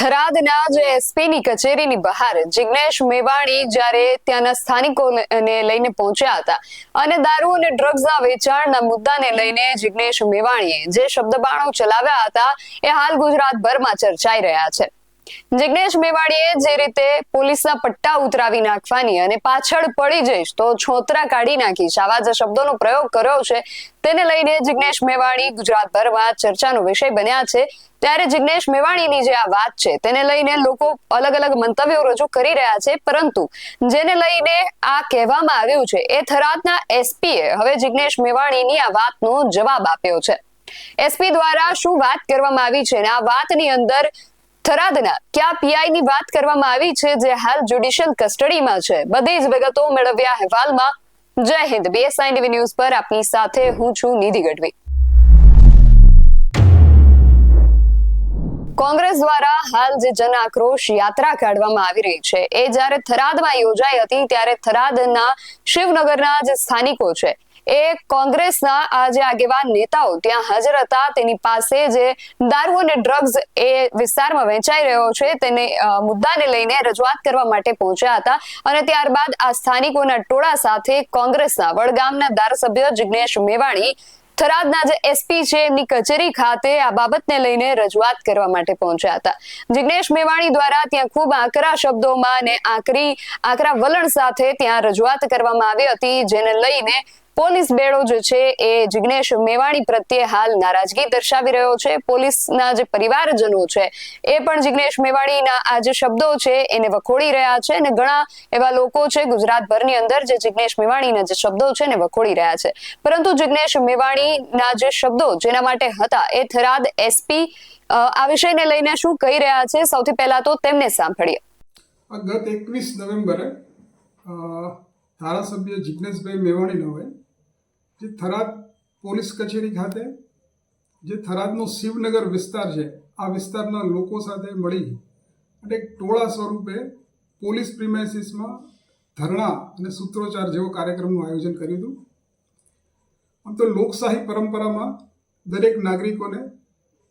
થરાદના જે એસપીની કચેરીની બહાર જિગ્નેશ મેવાણી જ્યારે ત્યાંના સ્થાનિકોને લઈને પહોંચ્યા હતા અને દારૂ અને ડ્રગ્સના વેચાણના મુદ્દાને લઈને જિગ્નેશ મેવાણીએ જે શબ્દબાણો ચલાવ્યા હતા એ હાલ ગુજરાતભરમાં ચર્ચાઈ રહ્યા છે. જિગ્નેશ મેવાડીએ જે રીતે પોલીસના પટ્ટા ઉતરાવી નાખવાની અને પાછળ પડી જઈશ તો છોતરા કાઢી નાખીશ. આવા જે શબ્દોનો પ્રયોગ કર્યો છે. તેને લઈને જિગ્નેશ મેવાણી ગુજરાતભરમાં ચર્ચાનો વિષય બન્યા છે. ત્યારે જિગ્નેશ મેવાણીની જે આ વાત છે, તેને લઈને લોકો અલગ અલગ મંતવ્યો રજૂ કરી રહ્યા છે. પરંતુ જેને લઈને આ કહેવામાં આવ્યું છે, એ થરાદના એસપીએ હવે જિગ્નેશ મેવાણીની આ વાતનો જવાબ આપ્યો છે. એસપી દ્વારા શું વાત કરવામાં આવી છે? અને આ વાતની અંદર થરાદના કયા પીઆઈ ની વાત કરવામાં આવી છે જે હાલ જ્યુડિશિયલ કસ્ટડીમાં છે? બધી જ વિગતો મેળવ્યા અહેવાલમાં. જય હિન્દ બીએસઆઈ ટીવી ન્યૂઝ પર આપની સાથે હું છું નિધિ ગઢવી. કોંગ્રેસ દ્વારા હાલ જે જન આક્રોશ યાત્રા કાઢવામાં આવી રહી છે, એ જ્યારે થરાદમાં યોજાઈ હતી, ત્યારે થરાદના શિવનગરના જે સ્થાનિકો છે એ કોંગ્રેસના આ જે આગેવાન નેતાઓ ત્યાં હાજર હતા. તેની પાસે જે દારૂ અને ડ્રગ્સ એ વિસ્તારમાં વેચાઈ રહ્યો છે, તેને મુદ્દાને લઈને રજૂઆત કરવા માટે પહોંચ્યા હતા અને ત્યારબાદ આ સ્થાનિકોના ટોળા સાથે કોંગ્રેસના વડગામના ધારાસભ્ય જિજ્ઞેશ મેવાણી, થરાદના જે એસપી છે, એમની કચેરી ખાતે આ બાબતને લઈને રજૂઆત કરવા માટે પહોંચ્યા હતા. જિગ્નેશ મેવાણી દ્વારા ત્યાં ખૂબ આકરા શબ્દોમાં અને આકરી, આકરા વલણ સાથે ત્યાં રજૂઆત કરવામાં આવી હતી, જેને લઈને પોલીસ બેડો જે છે એ જિગ્નેશ મેવાણી પ્રત્યે હાલ નારાજગી દર્શાવી રહ્યો છે. પોલીસના જે પરિવારજનો છે એ પણ જિગ્નેશ મેવાણીના આ જે શબ્દો છે એને વખોડી રહ્યા છે અને ઘણા એવા લોકો છે ગુજરાતભરની અંદર જે જિગ્નેશ મેવાણીના જે શબ્દો છે એને વખોડી રહ્યા છે. પરંતુ જિગ્નેશ મેવાણીના જે શબ્દો જેના માટે હતા એ થરાદ એસપી આ વિષયને લઈને શું કહી રહ્યા છે? સૌથી પહેલા તો તેમને સાંભળીએ. ગત એકવીસ નવેમ્બરે ધારાસભ્ય જિજ્ઞેશભાઈ મેવાણીનો હોય, જે થરાદ પોલીસ કચેરી ખાતે, જે થરાદનો શિવનગર વિસ્તાર છે, આ વિસ્તારના લોકો સાથે મળી અને એક ટોળા સ્વરૂપે પોલીસ પ્રિમાઇસીસમાં ધરણા અને સૂત્રોચ્ચાર જેવો કાર્યક્રમનું આયોજન કર્યું હતું. આમ તો લોકશાહી પરંપરામાં દરેક નાગરિકોને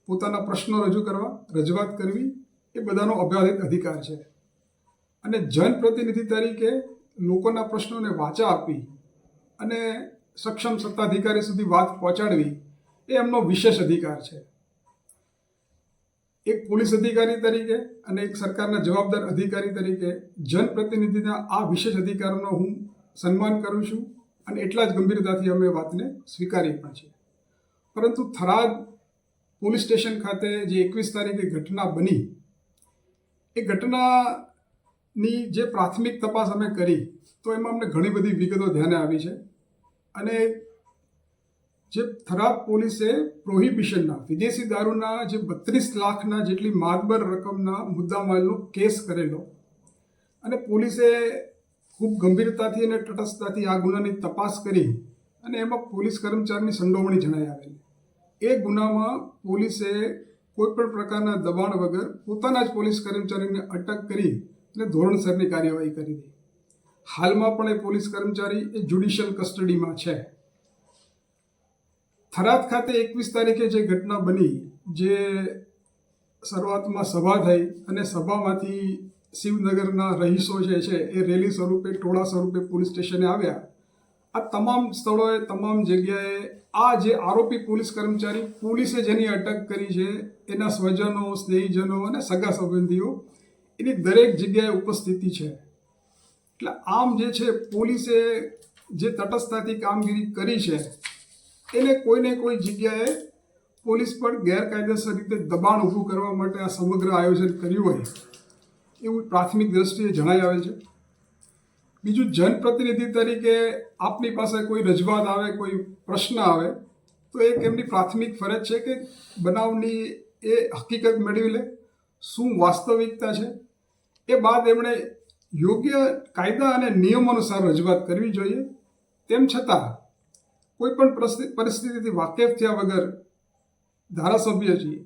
પોતાના પ્રશ્નો રજૂ કરવા, રજૂઆત કરવી એ બધાનો અભ્યાધિત અધિકાર છે. અને જનપ્રતિનિધિ તરીકે લોકોના પ્રશ્નોને વાચા આપી અને સક્ષમ સત્તાધિકારી સુધી વાત પહોંચાડવી એ એમનો વિશેષ અધિકાર છે. એક પોલીસ અધિકારી તરીકે અને એક સરકારના જવાબદાર અધિકારી તરીકે જનપ્રતિનિધિના આ વિશેષ અધિકારોનો હું સન્માન કરું છું અને એટલા જ ગંભીરતાથી અમે વાતને સ્વીકારી પણ છે. પરંતુ થરાદ પોલીસ સ્ટેશન ખાતે જે એકવીસ તારીખે ઘટના બની, એ ઘટનાની જે પ્રાથમિક તપાસ અમે કરી, તો એમાં અમને ઘણી બધી વિગતો ધ્યાને આવી છે. અને જે થરાદ પોલીસે પ્રોહિબિશનના, વિદેશી દારૂના જે બત્રીસ લાખના જેટલી માતબર રકમના મુદ્દામાલનો કેસ કરેલો, અને પોલીસે ખૂબ ગંભીરતાથી અને તટસ્થતાથી આ ગુનાની તપાસ કરી, અને એમાં પોલીસ કર્મચારીની સંડોવણી જણાઈ આવેલી. એ ગુનામાં પોલીસે કોઈપણ પ્રકારના દબાણ વગર પોતાના જ પોલીસ કર્મચારીને અટક કરી અને ધોરણસરની કાર્યવાહી કરી હતી હાલમાં પણ એ પોલીસ કર્મચારી એ જ્યુડિશિયલ કસ્ટડીમાં છે. થરાદ ખાતે એકવીસ તારીખે જે ઘટના બની, જે શરૂઆતમાં સભા થઈ અને સભામાંથી શિવનગરના રહીશો જે છે એ રેલી સ્વરૂપે ટોળા સ્વરૂપે પોલીસ સ્ટેશને આવ્યા. આ તમામ સ્થળોએ, તમામ જગ્યાએ આ જે આરોપી પોલીસ કર્મચારી, પોલીસે જેની અટક કરી છે, એના સ્વજનો, સ્નેહીજનો અને સગા સંબંધીઓ એની દરેક જગ્યાએ ઉપસ્થિતિ છે. એટલે આમ જે છે, પોલીસે જે તટસ્થતાથી કામગીરી કરી છે, એને કોઈને કોઈ જગ્યાએ પોલીસ પર ગેરકાયદેસર રીતે દબાણ ઊભું કરવા માટે આ સમગ્ર આયોજન કર્યું હોય, એવું પ્રાથમિક દ્રષ્ટિએ જણાઈ આવે છે. બીજું, જનપ્રતિનિધિ તરીકે આપની પાસે કોઈ રજૂઆત આવે, કોઈ પ્રશ્ન આવે, તો એક એમની પ્રાથમિક ફરજ છે કે બનાવની એ હકીકત મેળવી લે, શું વાસ્તવિકતા છે એ બાદ એમણે યોગ્ય કાયદા અને નિયમો અનુસાર રજૂઆત કરવી જોઈએ. તેમ છતાં, કોઈ પણ પરિસ્થિતિથી વાકેફ થયા વગર ધારાસભ્યજી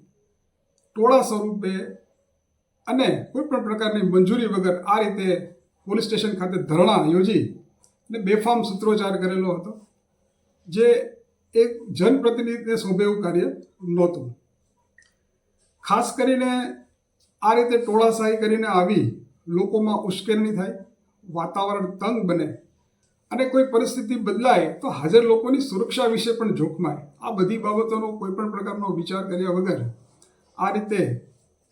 ટોળા સ્વરૂપે અને કોઈ પણ પ્રકારની મંજૂરી વગર આ રીતે પોલીસ સ્ટેશન ખાતે ધરણા યોજી અને બેફામ સૂત્રોચ્ચાર કરેલો હતો, જે એક જનપ્રતિનિધિને શોભે એવું કાર્ય નહોતું. ખાસ કરીને આ રીતે ટોળાશાહી કરીને આવી, લોકોમાં ઉશ્કેરણી થાય, વાતાવરણ તંગ બને અને કોઈ પરિસ્થિતિ બદલાય તો હાજર લોકોની સુરક્ષા વિશે પણ જોખમાય આ બધી બાબતોનો કોઈ પણ પ્રકારનો વિચાર કર્યા વગર આ રીતે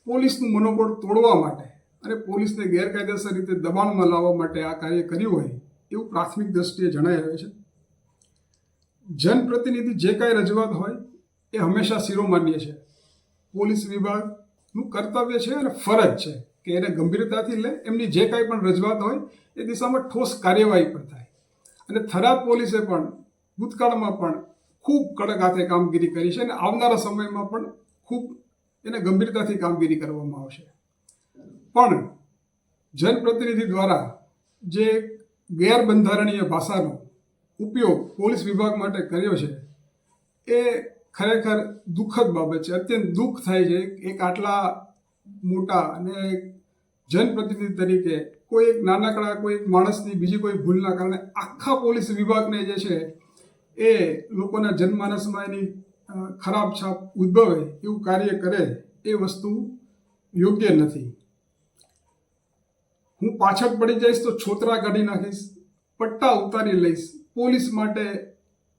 પોલીસનું મનોબળ તોડવા માટે અને પોલીસને ગેરકાયદેસર રીતે દબાણમાં લાવવા માટે આ કાર્ય કર્યું હોય એવું પ્રાથમિક દ્રષ્ટિએ જણાઈ રહ્યું છે. જનપ્રતિનિધિ જે કાંઈ રજૂઆત હોય એ હંમેશા શિરોમાન્ય છે. પોલીસ વિભાગનું કર્તવ્ય છે અને ફરજ છે કે એને ગંભીરતાથી લે. એમની જે કાંઈ પણ રજૂઆત હોય એ દિશામાં ઠોસ કાર્યવાહી પણ થાય. અને થરાદ પોલીસે પણ ભૂતકાળમાં પણ ખૂબ કડક હાથે કામગીરી કરી છે અને આવનારા સમયમાં પણ ખૂબ એને ગંભીરતાથી કામગીરી કરવામાં આવશે. પણ જનપ્રતિનિધિ દ્વારા જે ગેરબંધારણીય ભાષાનો ઉપયોગ પોલીસ વિભાગ માટે કર્યો છે, એ ખરેખર દુઃખદ બાબત છે. અત્યંત દુઃખ થાય છે. એક આટલા મોટા અને જનપ્રતિનિધિ તરીકે કોઈ એક નાનકડા, કોઈ એક માણસની બીજી કોઈ ભૂલના કારણે આખા પોલીસ વિભાગને જે છે એ લોકોના જનમાનસમાં એની ખરાબ છાપ ઉદ્ભવે એવું કાર્ય કરે એ વસ્તુ યોગ્ય નથી. હું પાછળ પડી જઈશ તો છોતરા કાઢી નાખીશ, પટ્ટા ઉતારી લઈશ. પોલીસ માટે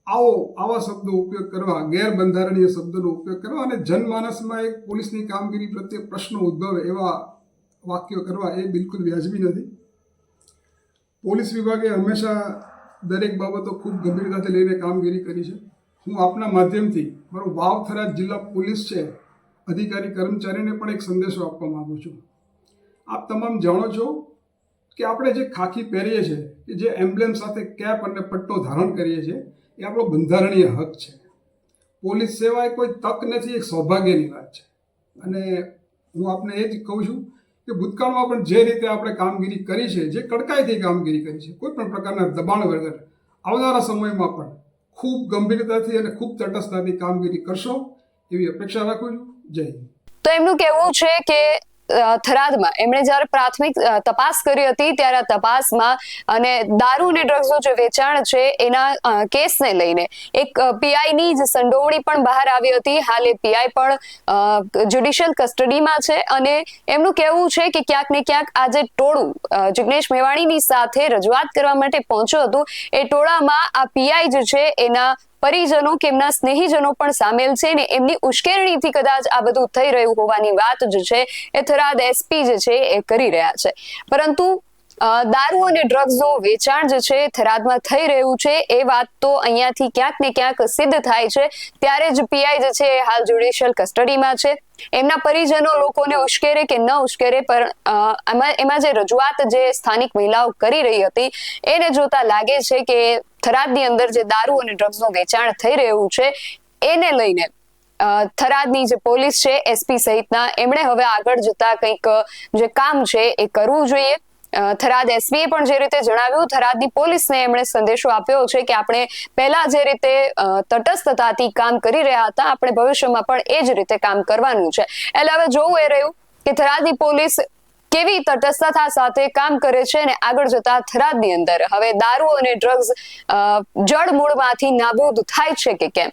આવો, આવા શબ્દો ઉપયોગ કરવા, ગેરબંધારણીય શબ્દોનો ઉપયોગ કરવા અને જનમાનસમાં એક પોલીસની કામગીરી પ્રત્યે પ્રશ્નો ઉદ્ભવે એવા વાક્યો કરવા એ બિલકુલ વ્યાજબી નથી. પોલીસ વિભાગે હંમેશા દરેક બાબતો ખૂબ ગંભીરતાથી લઈને કામગીરી કરી છે. હું આપના માધ્યમથી મારો વાવ થરાદ જિલ્લા પોલીસ છે, અધિકારી કર્મચારીને પણ એક સંદેશો આપવા માગું છું. આપ તમામ જાણો છો કે આપણે જે ખાખી પહેરીએ છીએ, કે જે એમ્બ્લેમ સાથે કેપ અને પટ્ટો ધારણ કરીએ છીએ એ આપણો બંધારણીય હક છે. પોલીસ સેવા એ કોઈ તક નથી, એક સૌભાગ્યની વાત છે. અને હું આપને એ જ કહું છું કે ભૂતકાળમાં પણ જે રીતે આપણે કામગીરી કરી છે, જે કડકાઈથી કામગીરી કરી છે, કોઈ પણ પ્રકારના દબાણ વગર આવનારા સમયમાં પણ ખૂબ ગંભીરતાથી અને ખૂબ તટસ્થતાથી કામગીરી કરશો એવી અપેક્ષા રાખું છું. જય તો એમનું કહેવું છે કે થરાદમાં એમણે જ્યારે પ્રાથમિક તપાસ કરી હતી ત્યારે આ તપાસમાં અને દારૂ અને ડ્રગ્સનું જે વેચાણ છે એના કેસને લઈને એક પીઆઈની જ સંડોવણી પણ બહાર આવી હતી. હાલ એ પીઆઈ પણ જ્યુડિશિયલ કસ્ટડીમાં છે અને એમનું કહેવું છે કે ક્યાંક ને ક્યાંક આ જે ટોળું જિગ્નેશ મેવાણીની સાથે રજૂઆત કરવા માટે પહોંચ્યું હતું, એ ટોળામાં આ પીઆઈ જે છે એના પરિજનો કે એમના સ્નેહીજનો પણ સામેલ છે ને એમની ઉશ્કેરણીથી કદાચ આ બધું થઈ રહ્યું હોવાની વાત જે છે. એ થરાદ એસપી જે છે એ કરી રહ્યા છે. પરંતુ દારૂ અને ડ્રગ્સનું વેચાણ જે છે થરાદમાં થઈ રહ્યું છે. એ વાત તો અહીંયાથી ક્યાંક ને ક્યાંક સિદ્ધ થાય છે. ત્યારે જ પીઆઈ જે છે એ હાલ જ્યુડિશિયલ કસ્ટડીમાં છે. એમના પરિજનો લોકોને ઉશ્કેરે કે ન ઉશ્કેરે પણ એમાં એમાં જે રજૂઆત જે સ્થાનિક મહિલાઓ કરી રહી હતી, એને જોતા લાગે છે કે થરાદની અંદર જે દારૂ અને ડ્રગ્સનું વેચાણ થઈ રહ્યું છે, એને લઈને થરાદની જે પોલીસ છે એસપી સહિતના, એમણે હવે આગળ જતા કંઈક, જે કામ છે એ કરવું જોઈએ. થરાદ એસપીએ પણ જે રીતે જણાવ્યું, થરાદની પોલીસને એમણે સંદેશો આપ્યો છે કે આપણે પહેલા જે રીતે તટસ્થતાથી કામ કરી રહ્યા હતા, આપણે ભવિષ્યમાં પણ એ જ રીતે કામ કરવાનું છે. એટલે હવે જોવું એ રહ્યું કે થરાદની પોલીસ કેવી તટસ્થતા સાથે કામ કરે છે અને આગળ જતા થરાદની અંદર? હવે દારૂ અને ડ્રગ્સ જળમૂળમાંથી નાબૂદ થાય છે કે કેમ?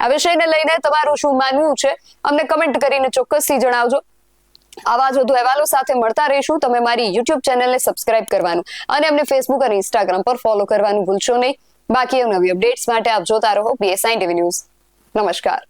આ વિષયને લઈને તમારું શું માનવું છે? અમને કમેન્ટ કરીને ચોક્કસથી જણાવજો. આવા જ વધુ અહેવાલો સાથે મળતા રહીશું. તમે મારી યુટ્યુબ ચેનલને સબસ્ક્રાઇબ કરવાનું અને અમને ફેસબુક અને ઇન્સ્ટાગ્રામ પર ફોલો કરવાનું ભૂલશો નહીં. બાકી નવી અપડેટ્સ માટે આપ જોતા રહો બીએસઆઈ ટીવી ન્યૂઝ નમસ્કાર.